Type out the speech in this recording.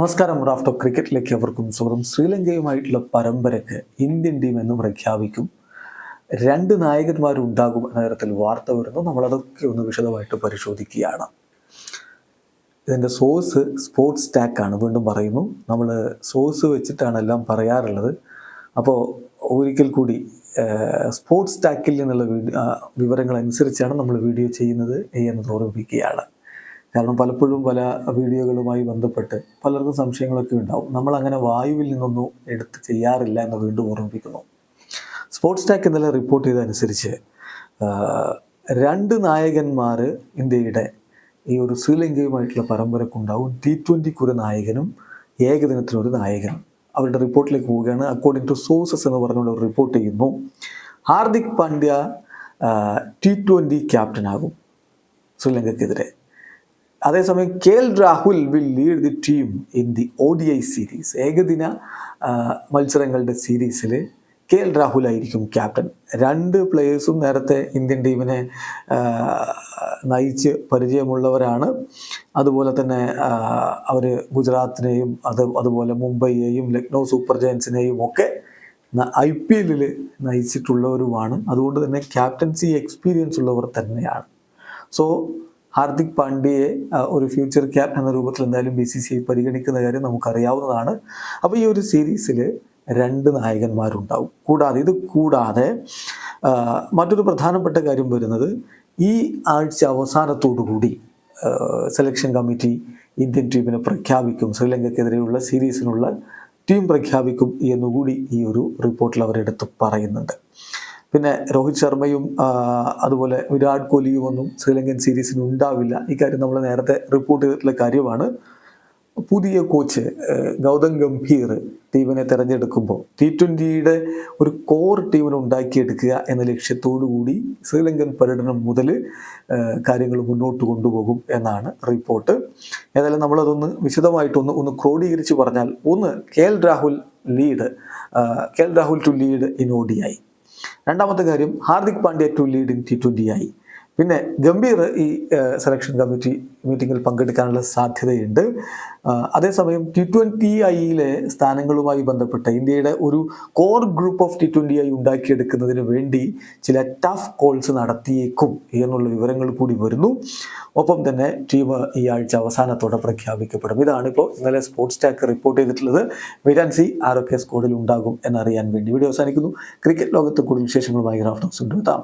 നമസ്കാരം റാഫ്റ്റോ ക്രിക്കറ്റിലേക്ക് അവർക്കും സ്വാഗതം. ശ്രീലങ്കയുമായിട്ടുള്ള പരമ്പരയ്ക്ക് ഇന്ത്യൻ ടീം എന്ന് പ്രഖ്യാപിക്കും. രണ്ട് നായകന്മാരുണ്ടാകും എന്ന തരത്തിൽ വാർത്ത വരുന്നു. നമ്മളതൊക്കെ ഒന്ന് വിശദമായിട്ട് പരിശോധിക്കുകയാണ്. ഇതിന്റെ സോഴ്സ് സ്പോർട്സ് ടാക്കാണ് വീണ്ടും പറയുന്നു. നമ്മൾ സോഴ്സ് വെച്ചിട്ടാണ് എല്ലാം പറയാറുള്ളത്. അപ്പോൾ ഒരിക്കൽ കൂടി സ്പോർട്സ് ടാക്കിൽ നിന്നുള്ള വിവരങ്ങൾ അനുസരിച്ചാണ് നമ്മൾ വീഡിയോ ചെയ്യുന്നത് എന്ന് ഓർമ്മിപ്പിക്കുകയാണ്. കാരണം പലപ്പോഴും പല വീഡിയോകളുമായി ബന്ധപ്പെട്ട് പലർക്കും സംശയങ്ങളൊക്കെ ഉണ്ടാവും. നമ്മൾ അങ്ങനെ വായുവിൽ നിന്നൊന്നും എടുത്ത് ചെയ്യാറില്ല എന്ന് വീണ്ടും ഓർമ്മിപ്പിക്കുന്നു. സ്പോർട്സ് ടാക്ക് ഇന്നലെ റിപ്പോർട്ട് ചെയ്തതനുസരിച്ച് രണ്ട് നായകന്മാർ ഇന്ത്യയുടെ ഈ ഒരു ശ്രീലങ്കയുമായിട്ടുള്ള പരമ്പരക്കുണ്ടാവും. ടി ട്വന്റിക്ക് ഒരു നായകനും ഏകദിനത്തിനൊരു നായകനും. അവരുടെ റിപ്പോർട്ടിലേക്ക് പോവുകയാണ്. അക്കോർഡിംഗ് ടു സോഴ്സസ് എന്ന് പറഞ്ഞുകൊണ്ട് റിപ്പോർട്ട് ചെയ്യുന്നു. ഹാർദിക് പാണ്ഡ്യ ടി ട്വന്റി ക്യാപ്റ്റനാകും ശ്രീലങ്കയ്ക്കെതിരെ അതേസമയം K L Rahul will lead the team in the O D I series ഏകദിന മത്സരങ്ങളുടെ സീരീസിൽ കെ എൽ രാഹുൽ ആയിരിക്കും ക്യാപ്റ്റൻ രണ്ട് പ്ലേയേഴ്സും നേരത്തെ ഇന്ത്യൻ ടീമിനെ നയിച്ച് പരിചയമുള്ളവരാണ്. അതുപോലെ തന്നെ അവർ ഗുജറാത്തിനെയും അത് അതുപോലെ മുംബൈയെയും ലക്നൗ സൂപ്പർ ജയൻസിനെയും ഒക്കെ ഐ പി എല്ലിൽ നയിച്ചിട്ടുള്ളവരുമാണ്. അതുകൊണ്ട് തന്നെ ക്യാപ്റ്റൻസി എക്സ്പീരിയൻസ് ഉള്ളവർ തന്നെയാണ്. സോ ഹാർദിക് പാണ്ഡ്യയെ ഒരു ഫ്യൂച്ചർ ക്യാപ്റ്റൻ എന്ന രൂപത്തിൽ എന്തായാലും ബി സി സി ഐ പരിഗണിക്കുന്ന കാര്യം നമുക്കറിയാവുന്നതാണ്. അപ്പോൾ ഈ ഒരു സീരീസിൽ രണ്ട് നായകന്മാരുണ്ടാവും. കൂടാതെ ഇത് കൂടാതെ മറ്റൊരു പ്രധാനപ്പെട്ട കാര്യം വരുന്നത് ഈ ആഴ്ച അവസാനത്തോടു കൂടി സെലക്ഷൻ കമ്മിറ്റി ഇന്ത്യൻ ടീമിനെ പ്രഖ്യാപിക്കും. ശ്രീലങ്കയ്ക്കെതിരെയുള്ള സീരീസിനുള്ള ടീം പ്രഖ്യാപിക്കും എന്നുകൂടി ഈ ഒരു റിപ്പോർട്ടിൽ അവരെടുത്ത് പറയുന്നുണ്ട്. പിന്നെ രോഹിത് ശർമ്മയും അതുപോലെ വിരാട് കോഹ്ലിയും ഒന്നും ശ്രീലങ്കൻ സീരീസിന് ഉണ്ടാവില്ല. ഇക്കാര്യം നമ്മൾ നേരത്തെ റിപ്പോർട്ട് ചെയ്തിട്ടുള്ള കാര്യമാണ്. പുതിയ കോച്ച് ഗൗതം ഗംഭീർ ടീമിനെ തിരഞ്ഞെടുക്കുമ്പോൾ ടി ട്വന്റിയുടെ ഒരു കോർ ടീമിനെ ഉണ്ടാക്കിയെടുക്കുക എന്ന ലക്ഷ്യത്തോടു കൂടി ശ്രീലങ്കൻ പര്യടനം മുതൽ കാര്യങ്ങൾ മുന്നോട്ട് കൊണ്ടുപോകും എന്നാണ് റിപ്പോർട്ട് ഏതായാലും നമ്മളതൊന്ന് വിശദമായിട്ടൊന്ന് ഒന്ന് ക്രോഡീകരിച്ച് പറഞ്ഞാൽ ഒന്ന് K L Rahul lead K L Rahul to lead in I രണ്ടാമത്തെ കാര്യം Hardik Pandya to lead in T twenty ആയി. പിന്നെ ഗംഭീർ ഈ സെലക്ഷൻ കമ്മിറ്റി മീറ്റിങ്ങിൽ പങ്കെടുക്കാനുള്ള സാധ്യതയുണ്ട്. അതേസമയം ടി ട്വന്റി ഐയിലെ സ്ഥാനങ്ങളുമായി ബന്ധപ്പെട്ട് ഇന്ത്യയുടെ ഒരു core group of T twenty I ഉണ്ടാക്കിയെടുക്കുന്നതിന് വേണ്ടി ചില ടഫ് കോൾസ് നടത്തിയേക്കും എന്നുള്ള വിവരങ്ങൾ കൂടി വരുന്നു. ഒപ്പം തന്നെ ടീം ഈ ആഴ്ച അവസാനത്തോടെ പ്രഖ്യാപിക്കപ്പെടും. ഇതാണിപ്പോൾ ഇന്നലെ സ്പോർട്സ് ടാക്ക് റിപ്പോർട്ട് ചെയ്തിട്ടുള്ളത്. വെയിറ്റ് ആരോഗ്യ സ്കോഡിൽ ഉണ്ടാകും എന്നറിയാൻ വേണ്ടി. വീഡിയോ അവസാനിക്കുന്നു. ക്രിക്കറ്റ് ലോകത്ത് കൂടുതൽ വിശേഷങ്ങളുമായി ഗ്രാഫ്റ്റോക്സ് കൊണ്ടുവെത്താം.